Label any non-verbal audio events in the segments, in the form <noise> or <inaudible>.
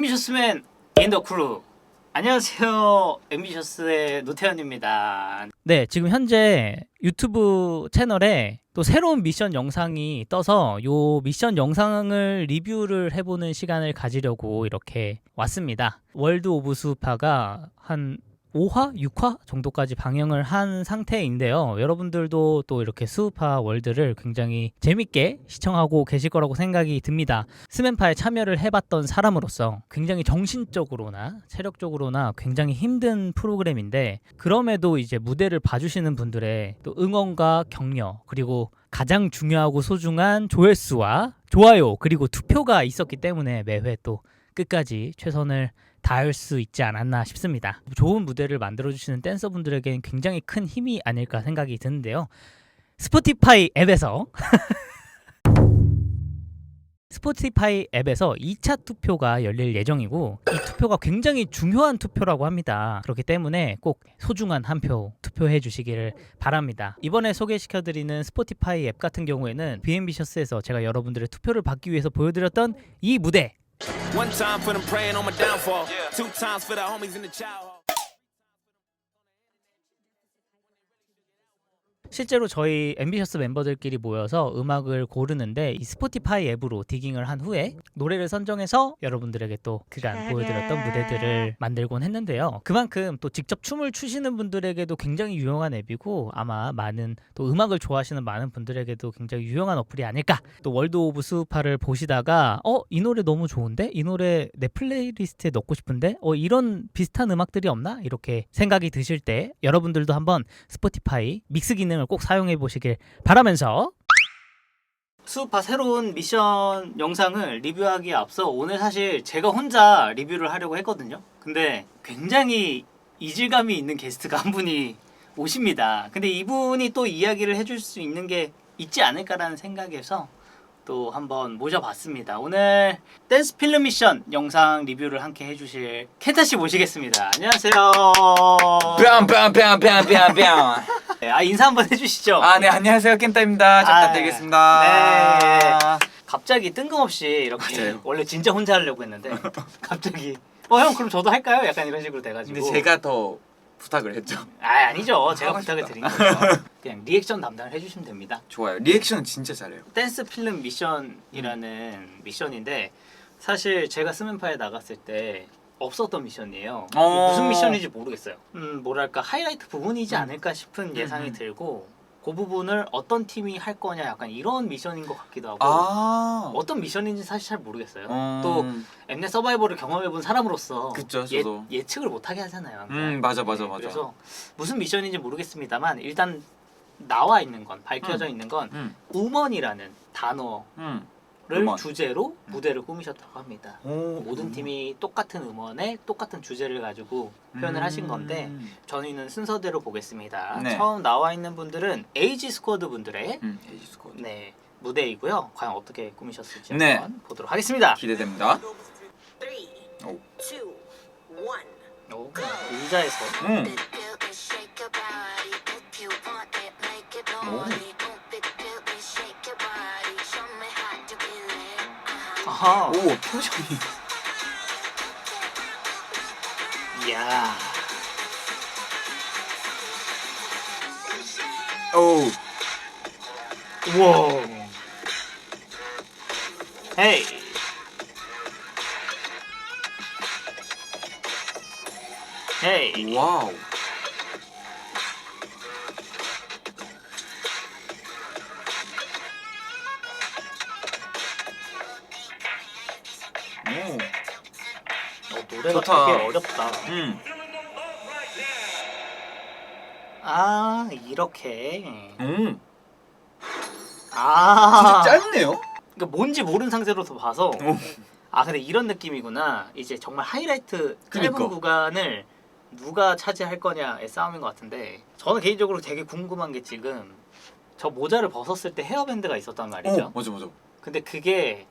앰비셔스맨 인더 크루 안녕하세요. 앰비셔스의 노태현입니다. 네 지금 현재 유튜브 채널에 또 새로운 미션 영상이 떠서 요 미션 영상을 리뷰를 해보는 시간을 가지려고 이렇게 왔습니다. 월드 오브 수파가 한 5화, 6화 정도까지 방영을 한 상태인데요. 여러분들도 또 이렇게 수우파 월드를 굉장히 재밌게 시청하고 계실 거라고 생각이 듭니다. 스맨파에 참여를 해봤던 사람으로서 굉장히 정신적으로나 체력적으로나 굉장히 힘든 프로그램인데 그럼에도 이제 무대를 봐주시는 분들의 또 응원과 격려 그리고 가장 중요하고 소중한 조회수와 좋아요 그리고 투표가 있었기 때문에 매회 또 끝까지 최선을 다할 수 있지 않았나 싶습니다. 좋은 무대를 만들어주시는 댄서분들에겐 굉장히 큰 힘이 아닐까 생각이 드는데요. 스포티파이 앱에서 <laughs> 스포티파이 앱에서 2차 투표가 열릴 예정이고 이 투표가 굉장히 중요한 투표라고 합니다. 그렇기 때문에 꼭 소중한 한 표 투표해 주시기를 바랍니다. 이번에 소개시켜 드리는 스포티파이 앱 같은 경우에는 BNB셔스에서 제가 여러분들의 투표를 받기 위해서 보여드렸던 이 무대 One time for them praying on my downfall. Two times for the homies in the child 실제로 저희 앰비셔스 멤버들끼리 모여서 음악을 고르는데 이 스포티파이 앱으로 디깅을 한 후에 노래를 선정해서 여러분들에게 또 그간 보여드렸던 무대들을 만들곤 했는데요. 그만큼 또 직접 춤을 추시는 분들에게도 굉장히 유용한 앱이고 아마 많은 또 음악을 좋아하시는 많은 분들에게도 굉장히 유용한 어플이 아닐까. 또 월드 오브 수파를 보시다가 어 이 노래 너무 좋은데 이 노래 내 플레이리스트에 넣고 싶은데 어 이런 비슷한 음악들이 없나 이렇게 생각이 드실 때 여러분들도 한번 스포티파이 믹스 기능을 꼭 사용해 보시길 바라면서 수우파 새로운 미션 영상을 리뷰하기에 앞서 오늘 사실 제가 혼자 리뷰를 하려고 했거든요. 근데 굉장히 이질감이 있는 게스트가 한 분이 오십니다. 근데 이분이 또 이야기를 해줄 수 있는 게 있지 않을까라는 생각에서 또 한번 모셔봤습니다. 오늘 댄스 필름 미션 영상 리뷰를 함께 해주실 켄타 씨 모시겠습니다. 안녕하세요. 뺨 뺨 뺨 뺨 뺨 뺨 네, 아 인사 한번 해주시죠. 아 네 안녕하세요 켄타입니다 잘 아, 부탁드리겠습니다 네. 갑자기 뜬금없이 이렇게 맞아요. 원래 진짜 혼자 하려고 했는데 <laughs> 갑자기 어 형 그럼 저도 할까요? 약간 이런 식으로 돼가지고 근데 제가 더 부탁을 했죠 아 아니죠 제가 하고 부탁을. 드린 거죠 그냥 리액션 담당을 해주시면 됩니다 좋아요 리액션은 진짜 잘해요 댄스 필름 미션이라는 음. 미션인데 사실 제가 스맨파에 나갔을 때 없었던 미션이에요 어. 무슨 미션인지 모르겠어요 음 뭐랄까 하이라이트 부분이지 음. 않을까 싶은 예상이 음. 들고 그 부분을 어떤 팀이 할 거냐 약간 이런 미션인 것 같기도 하고 아 어떤 미션인지 사실 잘 모르겠어요. 음, 또 엠넷 서바이벌을 경험해본 사람으로서 그쵸, 예, 저도. 예 측을 못하게 하잖아요. 항상. 음 맞아 맞아 네, 맞아 그래서 무슨 미션인지 모르겠습니다만 일단 나와 있는 건 밝혀져 음. 있는 건 음, 우먼이라는 단어를 음. 음원. 주제로 무대를 꾸미셨다고 합니다. 오, 모든 음. 팀이 똑같은 음원에 똑같은 주제를 가지고 표현을 하신 건데 음. 저희는 순서대로 보겠습니다. 네. 처음 나와 있는 분들은 에이지 스쿼드 분들의 음, 에이지 스쿼드. 네 무대이고요. 과연 어떻게 꾸미셨을지 네. 한번 보도록 하겠습니다. 기대됩니다 Three, 오. two, one. 오, 의자에서 음. Big 아하 오 표정이 이야. 오. 우와. 헤이. 헤이. 와우 노래가 좋다. 되게 어렵다 음. 아 이렇게 음. 아 진짜 짧네요 그러니까 뭔지 모르는 상태로서 봐서 오. 아 근데 이런 느낌이구나 이제 정말 하이라이트 짧은 그니까. 구간을 누가 차지할 거냐의 싸움인 것 같은데 저는 개인적으로 되게 궁금한 게 지금 저 모자를 벗었을 때 헤어밴드가 있었단 말이죠 오 맞아 맞아 근데 그게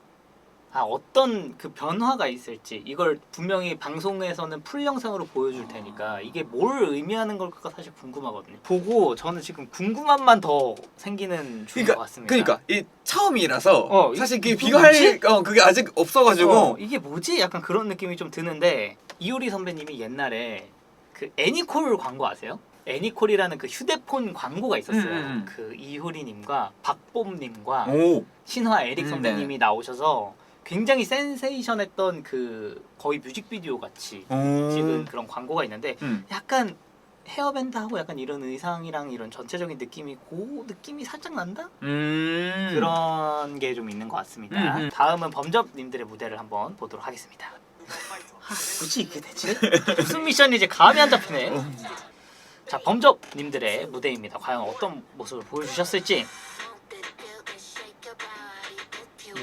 아 어떤 그 변화가 있을지 이걸 분명히 방송에서는 풀 영상으로 보여줄 테니까 이게 뭘 의미하는 걸까 사실 궁금하거든요. 보고 저는 지금 궁금함만 더 생기는 중인 것 그러니까 같습니다. 그러니까 이 처음이라서 어, 사실 이- 그게 비교할? 어 그게 아직 없어가지고 어, 이게 뭐지? 약간 그런 느낌이 좀 드는데 이효리 선배님이 옛날에 그 애니콜 광고 아세요? 애니콜이라는 그 휴대폰 광고가 있었어요. 음, 음, 음. 그 이효리님과 박봄님과 오 신화 에릭 음, 선배님이 나오셔서 굉장히 센세이션했던 그 거의 뮤직비디오 같이 오. 찍은 그런 광고가 있는데 음. 약간 헤어밴드하고 약간 이런 의상이랑 이런 전체적인 느낌이 그 느낌이 살짝 난다? 음. 그런 게 좀 있는 것 같습니다. 음, 음. 다음은 범접님들의 무대를 한번 보도록 하겠습니다. 아, 뭐지 이게 대체? 무슨 미션이지 감이 안 잡히네. 자 범접님들의 무대입니다. 과연 어떤 모습을 보여주셨을지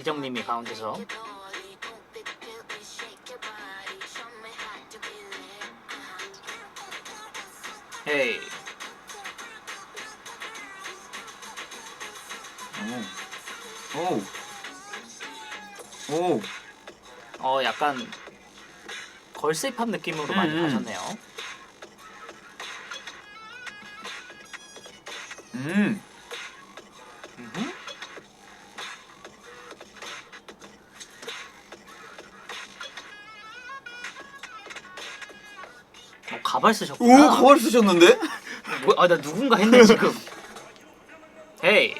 이정님이 가운데서 헤이 오. 오. 오. 어 약간 걸스 힙합 느낌으로 많이 음, 음. 가셨네요. 음. 음흠. 가발 오 쓰셨구나. 가발 쓰셨는데? 뭐, 아, 나 누군가 했네 지금. 헤이.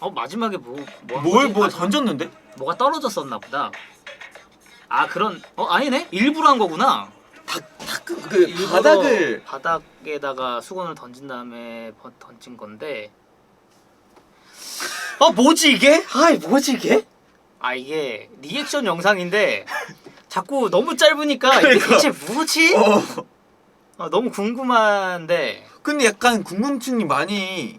어 마지막에 뭐, 뭐한뭘 거지? 뭐 아, 던졌는데? 뭐가 떨어졌었나 보다. 아 그런 어 아니네 일부러 한 거구나. 그, 그 일부러 바닥을 바닥에다가 수건을 던진 다음에 번- 던진 건데. 아 뭐지 이게? 아이 뭐지 이게? 아 이게 리액션 영상인데 자꾸 너무 짧으니까 이게 그러니까. 대체 뭐지? <laughs> 어. 아, 너무 궁금한데 근데 약간 궁금증이 많이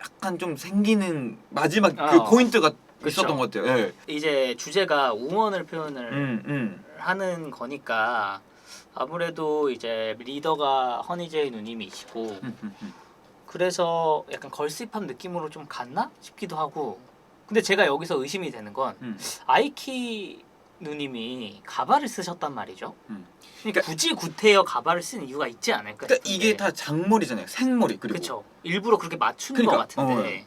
약간 좀 생기는 마지막 그 어. 포인트가. 있었던 것 같아요. 예. 이제 주제가 우먼을 표현을 음, 음. 하는 거니까 아무래도 이제 리더가 허니제이 누님이시고 음, 음, 음. 그래서 약간 걸스힙한 느낌으로 좀 갔나 싶기도 하고 근데 제가 여기서 의심이 되는 건 음. 아이키 누님이 가발을 쓰셨단 말이죠. 음. 그러니까 굳이 구태여 가발을 쓴 이유가 있지 않을까? 그러니까 이게 다 장머리잖아요. 생머리 그리고 그렇죠. 일부러 그렇게 맞춘 그러니까, 것 같은데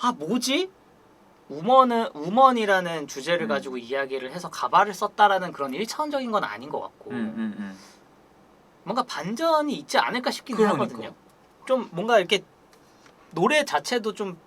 아 뭐지? 우먼은 우먼이라는 주제를 음. 가지고 이야기를 해서 가발을 썼다라는 그런 일차원적인 건 아닌 것 같고 음, 음, 음. 뭔가 반전이 있지 않을까 싶긴 그러니까. 하거든요. 좀 뭔가 이렇게 노래 자체도 좀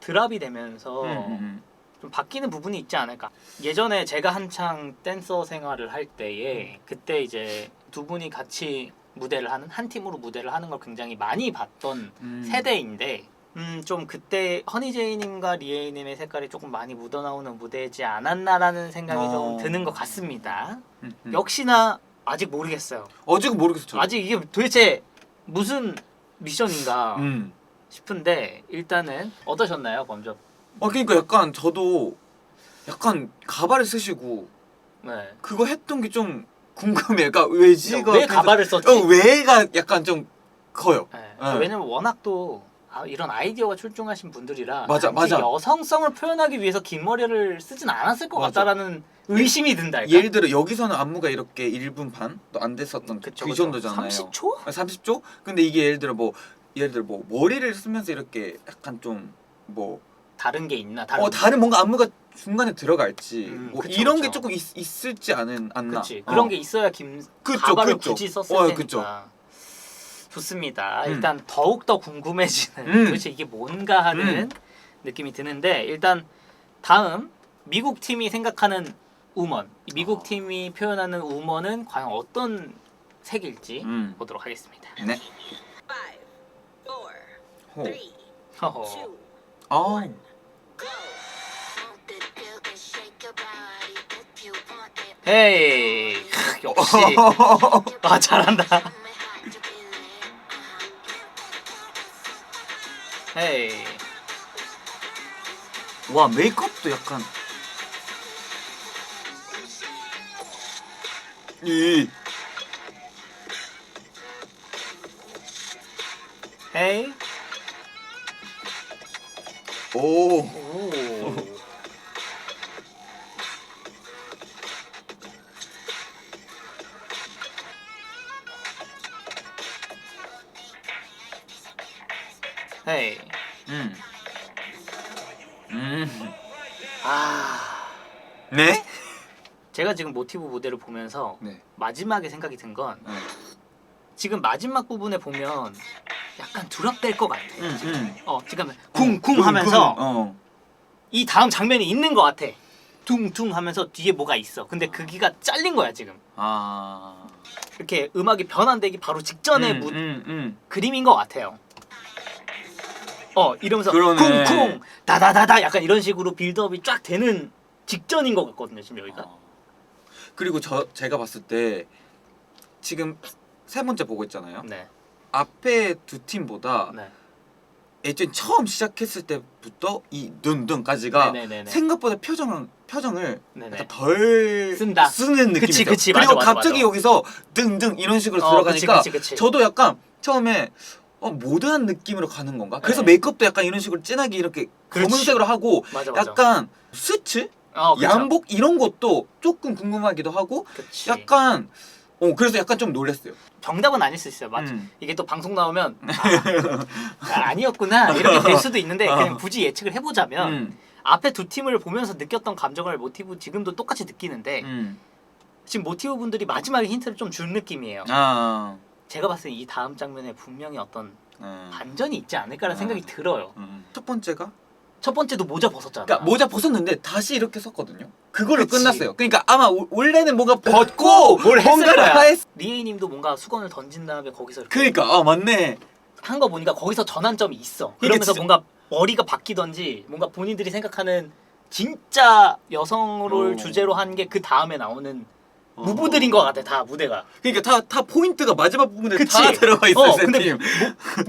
드랍이 되면서 음, 음, 음. 좀 바뀌는 부분이 있지 않을까. 예전에 제가 한창 댄서 생활을 할 때에 그때 이제 두 분이 같이 무대를 하는 한 팀으로 무대를 하는 걸 굉장히 많이 봤던 음. 세대인데 음 좀 그때 허니제이님과 리에이님의 색깔이 조금 많이 묻어나오는 무대이지 않았나라는 생각이 어. 좀 드는 것 같습니다. 음, 음. 역시나 아직 모르겠어요. 어지고 모르겠어. 저. 아직 이게 도대체 무슨 미션인가 음. 싶은데 일단은 어떠셨나요, 먼저? 어 그러니까 약간 저도 약간 가발을 쓰시고 네. 그거 했던 게 좀 궁금해요. 그러니까 외지가 왜 가발을 썼지? 어, 왜가 약간 좀 커요. 네. 네. 왜냐면 워낙 또 아, 이런 아이디어가 출중하신 분들이라 맞아, 단지 맞아. 여성성을 표현하기 위해서 긴 머리를 쓰진 않았을 것 맞아. 같다라는 의심이 든다. 예를 들어 여기서는 안무가 이렇게 1분 반도 안 됐었던 그쵸, 그 그쵸. 정도잖아요. 30초? 30초? 근데 이게 예를 들어 뭐 예를 들어 뭐 머리를 쓰면서 이렇게 약간 좀뭐 다른 게 있나? 다른 어, 다른 뭔가 안무가 중간에 들어갈지 음, 뭐 그쵸, 이런 그쵸. 게 조금 있, 있을지 않은 않나. 그치. 어. 그런 게 있어야 김 그쵸, 가발을 그쵸. 굳이 썼을 어, 테니까. 그쵸. 좋습니다. 음. 일단 더욱 더 궁금해지는 음. 도대체 이게 뭔가 하는 느낌이 드는데 일단 다음 미국 팀이 생각하는 우먼, 미국 어. 팀이 표현하는 우먼은 과연 어떤 색일지 음. 보도록 하겠습니다. 네. Five, four, 호. three, 허허. two, 아. go. 헤이 역시 <laughs> 아 잘한다. 헤이 와 메이크업도 약간 이 헤이 오. 오. 헤이. 음. 음. 아 네? 제가 지금 모티브 무대를 보면서 네. 마지막에 생각이 든 건 네. 지금 마지막 부분에 보면 약간 두락될 것 같아. 음, 음. 어 지금 쿵쿵 하면서 어. 이 다음 장면이 있는 것 같아. 둥둥 하면서 뒤에 뭐가 있어. 근데 그기가 잘린 거야 지금. 아. 이렇게 음악이 변환되기 바로 직전의 음, 무, 음, 음. 그림인 것 같아요. 어 이러면서 그러네. 쿵쿵 다다다다 약간 이런 식으로 빌드업이 쫙 되는 직전인 것 같거든요 지금 여기가. 어. 그리고 저 제가 봤을 때 지금 세 번째 보고 있잖아요. 네. 앞에 두 팀보다 네. 예전 처음 시작했을 때부터 이 눈눈까지가 네네네네. 생각보다 표정을 표정을 네네. 약간 덜 쓴다. 쓰는 느낌이 그치, 있어요. 그치. 그리고 맞아, 맞아, 갑자기 맞아. 여기서 등등 이런 식으로 어, 들어가니까 그치, 그치, 그치. 저도 약간 처음에 어, 모드한 느낌으로 가는 건가? 그래서 네. 메이크업도 약간 이런 식으로 진하게 이렇게 그렇지. 검은색으로 하고 맞아 맞아. 약간 수트, 어, 그쵸. 양복 이런 것도 조금 궁금하기도 하고 그치. 약간 어 그래서 약간 좀 놀랐어요. 정답은 아닐 수 있어요. 맞. 음. 이게 또 방송 나오면 <laughs> 아, 니었구나 이렇게 될 수도 있는데 어. 그냥 굳이 예측을 해보자면 음, 앞에 두 팀을 보면서 느꼈던 감정을 모티브 지금도 똑같이 느끼는데 음. 지금 모티브 분들이 마지막에 힌트를 좀 준 느낌이에요. 아, 제가 봤을 때 이 다음 장면에 분명히 어떤 음. 반전이 있지 않을까라는 아. 생각이 들어요. 음. 첫 번째가 첫 번째도 모자 벗었잖아. 그러니까 모자 벗었는데 다시 이렇게 썼거든요. 그걸로 그치. 끝났어요. 그러니까 아마 오- 원래는 뭔가 벗고 뭘 했을 거야. 했. 리에이님도 뭔가 수건을 던진 다음에 거기서 이렇게 그러니까 아 맞네. 한 거 보니까 거기서 전환점이 있어. 이게 그러면서 진짜- 뭔가 머리가 바뀌던지 뭔가 본인들이 생각하는 진짜 여성을 어. 주제로 한 게 그 다음에 나오는 어. 무부들인 것 같아 다 무대가. 그러니까 다 다 포인트가 마지막 부분에 그치? 다 들어가 있어요. 어, 세 근데 팀.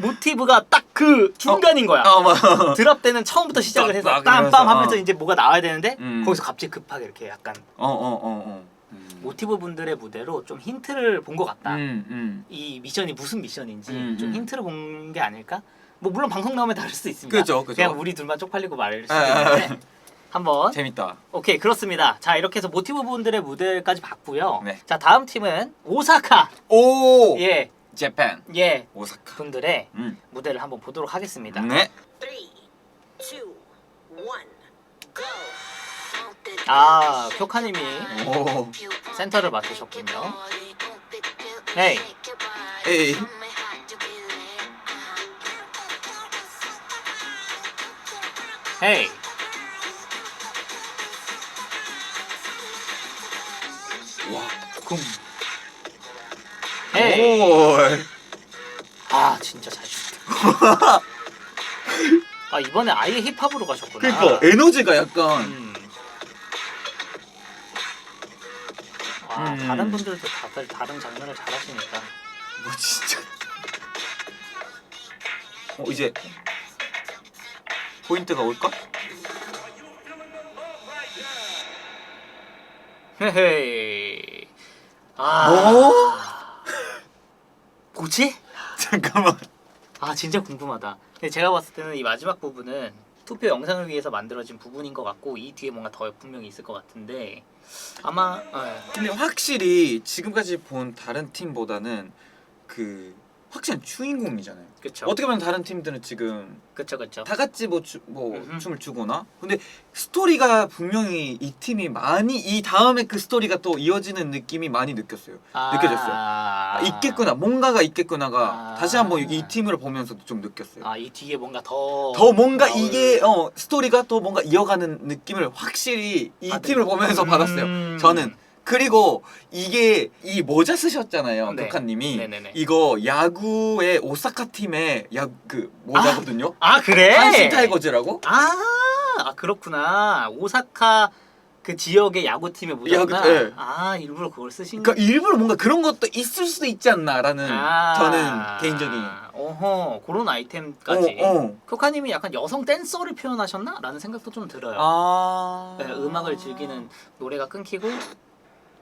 모, 모티브가 딱 그 중간인 거야. 아 맞아. 드랍 때는 처음부터 시작을 해서 딱, 딱 빰빰 이러면서, 하면서 어. 이제 뭐가 나와야 되는데 음. 거기서 갑자기 급하게 이렇게 약간 어어어 어, 어. 음. 모티브 분들의 무대로 좀 힌트를 본 것 같다. 음, 음. 이 미션이 무슨 미션인지 음, 좀 음. 힌트를 본 게 아닐까? 뭐 물론 방송 나오면 다를 수 있습니다. 그죠, 그죠. 냥 우리 둘만 쪽팔리고 말일 수도 아, 아, 있는데 한번 재밌다. 오케이 그렇습니다. 자 이렇게 해서 모티브 분들의 무대까지 봤고요. 네. 자 다음 팀은 오사카 오. 예 재팬. 예, 오사카. 분들의 음. 무대를 한번 보도록 하겠습니다. 네. Three, two, one, go. 아 쿄카님이 오. 센터를 맡으셨군요. 헤이. 에이. 헤이 쿵 오. 아 진짜 잘 춘다. <laughs> 아 이번에 아예 힙합으로 가셨구나. 그러니까 에너지가 약간 음. 아 음. 다른 분들도 다들 다른 장면을 잘하시니까. 뭐 진짜. 어 이제 포인트가 올까? 헤헤이. 아. 뭐? <laughs> 뭐지? 잠깐만. 아 진짜 궁금하다. 근데 제가 봤을 때는 이 마지막 부분은 투표 영상을 위해서 만들어진 부분인 것 같고 이 뒤에 뭔가 더 분명히 있을 것 같은데 아마 예. 근데 확실히 지금까지 본 다른 팀보다는 그 확실한 주인공이잖아요. 그쵸 어떻게 보면 다른 팀들은 지금 그쵸 그쵸 다 같이 뭐, 주, 뭐 음흠. 춤을 추거나 근데 스토리가 분명히 이 팀이 많이 이 다음에 그 스토리가 또 이어지는 느낌이 많이 느꼈어요. 느껴졌어요. 아, 아, 있겠구나 뭔가가 있겠구나가 아. 다시 한번 이 팀을 보면서도 좀 느꼈어요. 아 이 뒤에 뭔가 더 더 뭔가 나올- 이게 어 스토리가 더 뭔가 이어가는 느낌을 확실히 이 아, 팀을 네. 보면서 음. 받았어요. 저는 그리고 이게 이 모자 쓰셨잖아요, 네. 네네네. 이거 야구의 오사카 팀의 야그 모자거든요. 아 그래? 한신 타이거즈라고? 아, 아 그렇구나 오사카 그 지역의 야구팀의 모자구나 야구- 예. 아 일부러 그걸 쓰신 그러니까 일부러 뭔가 그런 것도 있을 수도 있지 않나라는 아. 저는 개인적인 어허 그런 아이템까지 어, 어. 코카님이 약간 여성 댄서를 표현하셨나? 라는 생각도 좀 들어요 아 네, 음악을 즐기는 노래가 끊기고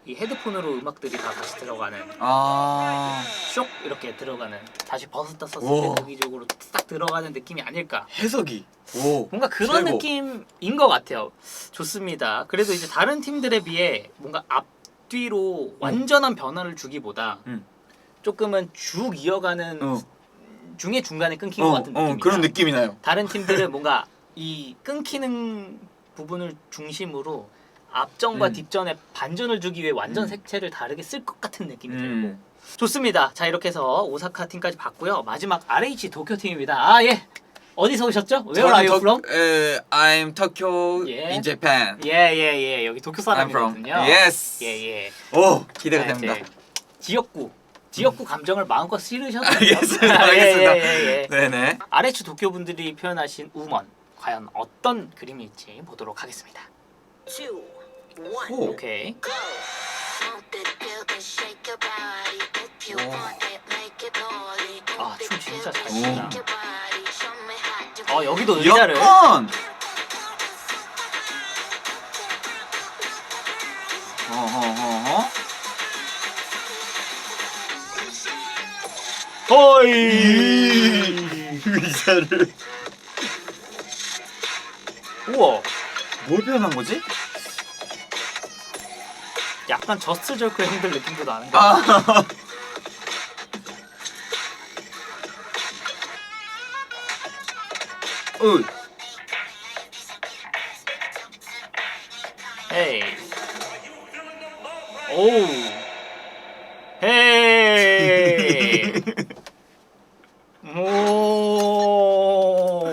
이 헤드폰으로 음악들이 다 다시 들어가는 아 쇽 이렇게 들어가는 다시 버스터 썼을 오. 때 의기적으로 딱 들어가는 느낌이 아닐까 해석이 오 뭔가 그런 최고. 느낌인 것 같아요 좋습니다 그래도 이제 다른 팀들에 비해 뭔가 앞뒤로 완전한 변화를 주기보다 음. 조금은 쭉 이어가는 어. 중에 중간에 끊긴 어, 것 같은 어, 느낌이다. 그런 느낌이 나요. 다른 팀들은 <laughs> 뭔가 이 끊기는 부분을 중심으로 앞전과 음. 뒷전에 반전을 주기 위해 완전 음. 색채를 다르게 쓸 것 같은 느낌이 들고 음. 좋습니다. 자 이렇게 해서 오사카 팀까지 봤고요. 마지막 RH 도쿄 팀입니다. 아 예. 어디서 오셨죠? Where are you from? Uh, I'm Tokyo Yeah. in Japan. 예예예 여기 도쿄 I'm from. 사람이거든요. Yes. 예예. 오 기대가 자, 됩니다. 이제 지역구 지역구 감정을 마음껏 <laughs> 실으셔도 돼요. 알겠습니다. 예, 알겠습니다. 예, 예, 예. 네네. RH 도쿄 분들이 표현하신 우먼 과연 어떤 그림일지 보도록 하겠습니다. Two, one, 오. 오케이. 아, 춤 진짜 잘 춘다. 어 feel 여기도. 의자를 여권. 어허허허. 거의 의자를 우와 뭘 표현한 거지? 약간 저스트 절크의 형들 느낌도 나는데 아. 으. 헤이 오우 헤이 오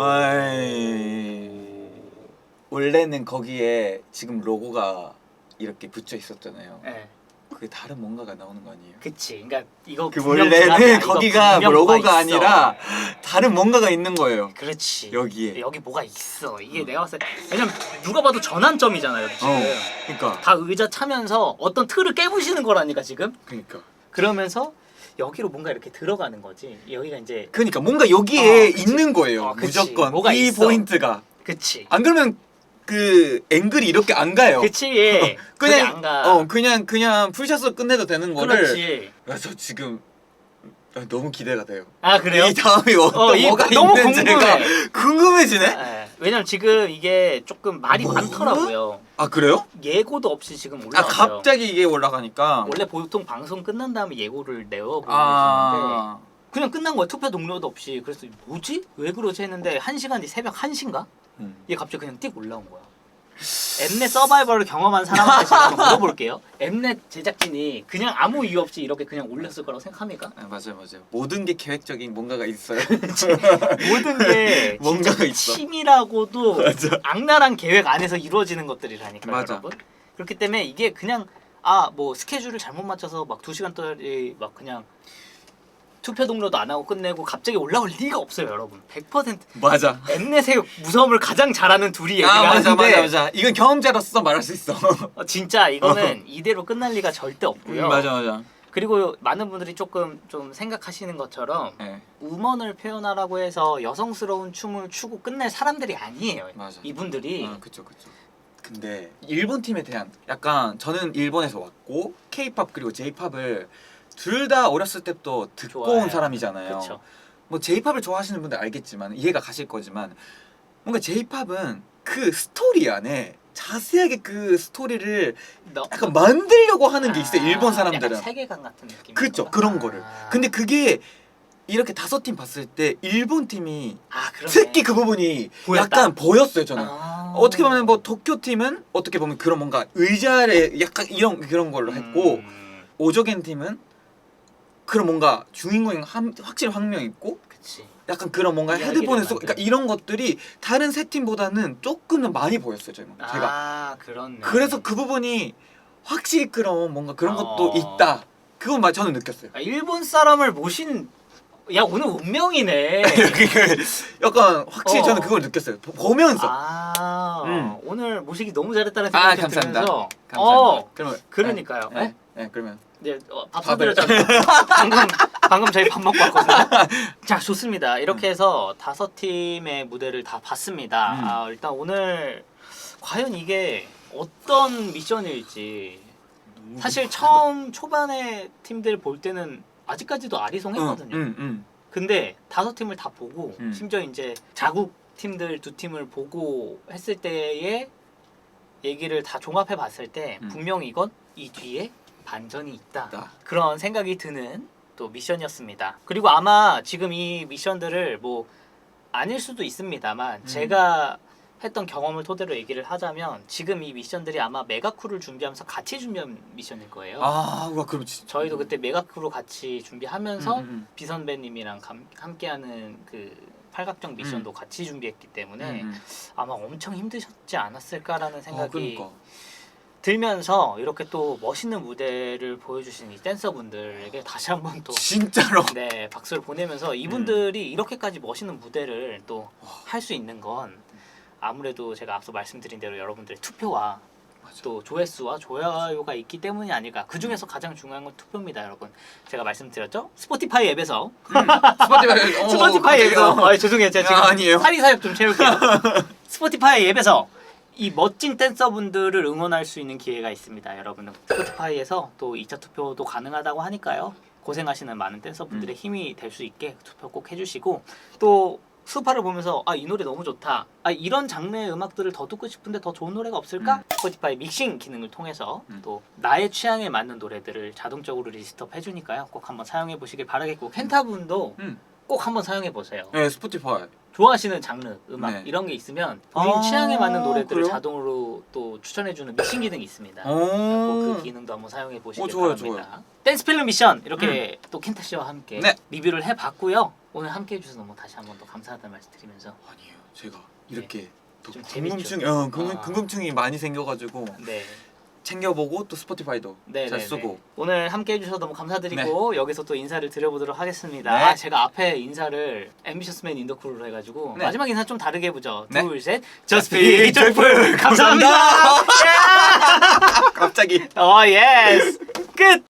아이. 원래는 거기에 지금 로고가 이렇게 붙여 있었잖아요. 예, 그게 다른 뭔가가 나오는 거 아니에요? 그치. 그러니까 이거 그 분명. 원래는 이거 거기가 분명 로고가 있어. 아니라 다른 뭔가가 있는 거예요. 그렇지. 여기에. 여기 뭐가 있어. 이게 내가 봤을 때 왜냐면 누가 봐도 전환점이잖아요. 지금. 어. 그러니까. 다 의자 차면서 어떤 틀을 깨부시는 거라니까 지금. 그러니까. 그러면서 여기로 뭔가 이렇게 들어가는 거지. 여기가 이제 그러니까 뭔가 여기에 어, 그치. 있는 거예요. 어, 그치. 무조건 뭐가 이 있어. 포인트가. 그치. 안 그러면 그 앵글이 이렇게 안 가요. 그치. <laughs> 그냥 안 가. 어 그냥 그냥 풀샷으로 끝내도 되는 거를. 그렇지. 그래서 지금 너무 기대가 돼요. 아 그래요? 이 다음이 어떤 어, 이- 뭐가 너무 있는지가 궁금해. 궁금해지네. 예. 왜냐면 지금 이게 조금 말이 뭐? 많더라고요. 아 그래요? 예고도 없이 지금 아 올라왔어요. 갑자기 이게 올라가니까. 원래 보통 방송 끝난 다음에 예고를 내어보고 있는데 아. 그냥 끝난 거야 투표 동료도 없이 그래서 뭐지 왜 그러지 했는데 한 시간 뒤 새벽 1 시인가 음. 얘 갑자기 그냥 띡 올라온 거야 엠넷 서바이벌을 경험한 사람한테 제가 한번 물어볼게요 엠넷 제작진이 그냥 아무 이유 없이 이렇게 그냥 올렸을 거라고 생각합니까? 아, 맞아요 맞아요. 모든 게 계획적인 뭔가가 있어요. <laughs> 모든 게 뭔가가 있어. 치밀하고도 <laughs> 맞아. 악랄한 계획 안에서 이루어지는 것들이라니까요 맞아. 여러분 그렇기 때문에 이게 그냥 아 뭐 스케줄을 잘못 맞춰서 막 두 시간 동안 막 그냥 투표 동료도 안 하고 끝내고 갑자기 올라올 리가 없어요 여러분 100% 맞아. 엠넷의 무서움을 가장 잘하는 둘이 얘기를 아 맞아 하는데 맞아 맞아. 이건 경험자로서 말할 수 있어. <laughs> 어, 진짜 이거는 <laughs> 이대로 끝날 리가 절대 없고요 음, 맞아 맞아. 그리고 많은 분들이 조금 좀 생각하시는 것처럼 네. 우먼을 표현하라고 해서 여성스러운 춤을 추고 끝낼 사람들이 아니에요 맞아. 이분들이 아 그쵸 그쵸. 근데 일본 팀에 대한 약간 저는 일본에서 왔고 K-팝 그리고 J-팝을 둘 다 어렸을 때부터 듣고 좋아해요. 온 사람이잖아요. 그쵸 뭐 J-팝을 좋아하시는 분들 알겠지만 이해가 가실 거지만 뭔가 J-팝은 그 스토리 안에 자세하게 그 스토리를 너- 약간 만들려고 하는 게 있어요. 아, 일본 약간 사람들은. 세계관 같은 느낌 그쵸 그런 거를. 근데 그게 이렇게 다섯 팀 봤을 때 일본 팀이 아 그러네 특히 그 부분이 보였다. 약간 보였어요 저는. 아. 어떻게 보면 뭐 도쿄 팀은 어떻게 보면 그런 뭔가 의자를 약간 이런 그런 걸로 했고 음, 오조겐 팀은 그런 뭔가 주인공이 한, 확실히 확명 있고 그치 약간 그런 뭔가 이야기를 만드는. 그러니까 이런 것들이 다른 세 팀보다는 조금은 많이 보였어요 제가 아 그렇네 그래서 그 부분이 확실히 그런 뭔가 그런 것도 어. 있다 그건 말 저는 느꼈어요 아, 일본 사람을 모신 야 오늘 운명이네 <laughs> 약간 확실히 어. 저는 그걸 느꼈어요 보- 보면서 아 음. 오늘 모시기 너무 잘했다는 아, 생각이 감사합니다. 들면서 감사합니다 어 그러면 그러니까요 네, 네? 네, 네, 그러면 네, 어, 밥 밥을. 사드렸잖아요 <laughs> 방금 방금 저희 밥 먹고 왔거든요 <laughs> 자 좋습니다 이렇게 해서 다섯 팀의 무대를 다 봤습니다 음. 아, 일단 오늘 과연 이게 어떤 미션일지 사실 처음 초반에 팀들 볼 때는 아직까지도 아리송했거든요. 응, 응. 근데 다섯 팀을 다 보고 음. 심지어 이제 자국 팀들 두 팀을 보고 했을 때의 얘기를 다 종합해 봤을 때 음. 분명히 이건 이 뒤에 반전이 있다. 나. 그런 생각이 드는 또 미션이었습니다. 그리고 아마 지금 이 미션들을 뭐 아닐 수도 있습니다만 음. 제가 했던 경험을 토대로 얘기를 하자면 지금 이 미션들이 아마 메가쿠를 준비하면서 같이 준비한 미션일 거예요. 아, 와 그럼 진짜. 저희도 그때 메가쿠로 같이 준비하면서 음, 음, 음. 비 선배님이랑 감- 함께하는 그 팔각정 미션도 같이 준비했기 때문에 음, 음. 아마 엄청 힘드셨지 않았을까라는 아, 생각이 그러니까. 들면서 이렇게 또 멋있는 무대를 보여주신 이 댄서분들에게 다시 한번 또 진짜로. <laughs> 네, 박수를 보내면서 음. 이분들이 이렇게까지 멋있는 무대를 또 할 수 있는 건 아무래도 제가 앞서 말씀드린 대로 여러분들의 투표와. 또 조회수와 좋아요가 있기 때문이 아닐까. 그 중에서 가장 중요한 건 투표입니다, 여러분. 제가 말씀드렸죠? 스포티파이 앱에서 <laughs> 스포티파이. 어, 스포티파이 앱에서 갑자기요. 아, 죄송해요, 제가 지금 아, 아니에요. 사리 사욕 좀 채울게요. <laughs> 스포티파이 앱에서 이 멋진 댄서분들을 응원할 수 있는 기회가 있습니다, 여러분은. 스포티파이에서 또 2차 투표도 가능하다고 하니까요. 고생하시는 많은 음. 댄서분들의 힘이 될 수 있게 투표 꼭 해주시고 또 수파를 보면서 아 이 노래 너무 좋다. 아 이런 장르의 음악들을 더 듣고 싶은데 더 좋은 노래가 없을까? 음. 스포티파이 믹싱 기능을 통해서 음. 또 나의 취향에 맞는 노래들을 자동적으로 리스트업 해주니까요. 꼭 한번 사용해 보시길 바라겠고 켄타분도 음. 꼭 한번 사용해 보세요. 네, 스포티파이. 좋아하시는 장르 음악 네. 이런 게 있으면 본인 아, 취향에 맞는 노래들을 그래요? 자동으로 또 추천해주는 믹싱 기능이 있습니다. 오. 꼭그 기능도 한번 사용해 보시길 어, 좋아요, 바랍니다. 댄스 필름 미션 이렇게 또 켄타 씨와 함께 네. 리뷰를 해봤고요. 오늘 함께 해주셔서 너무 다시 한번 또 감사하다는 말씀 드리면서 아니에요. 제가 이렇게 또 좀 궁금증, 재밌죠? 어, 궁금, 아. 궁금증이 많이 생겨가지고 네. 챙겨보고 또 스포티파이도 네, 잘 네, 쓰고. 네. 오늘 함께 해주셔서 너무 감사드리고 여기서 또 인사를 드려보도록 하겠습니다. 네. 아, 제가 앞에 인사를 앰비셔스맨 인더크루로 해가지고 네. 마지막 인사 좀 다르게 해보죠. 네. 둘, 셋. 저스피 조이풀 감사합니다. <laughs> 갑자기. 어, 예스. 끝.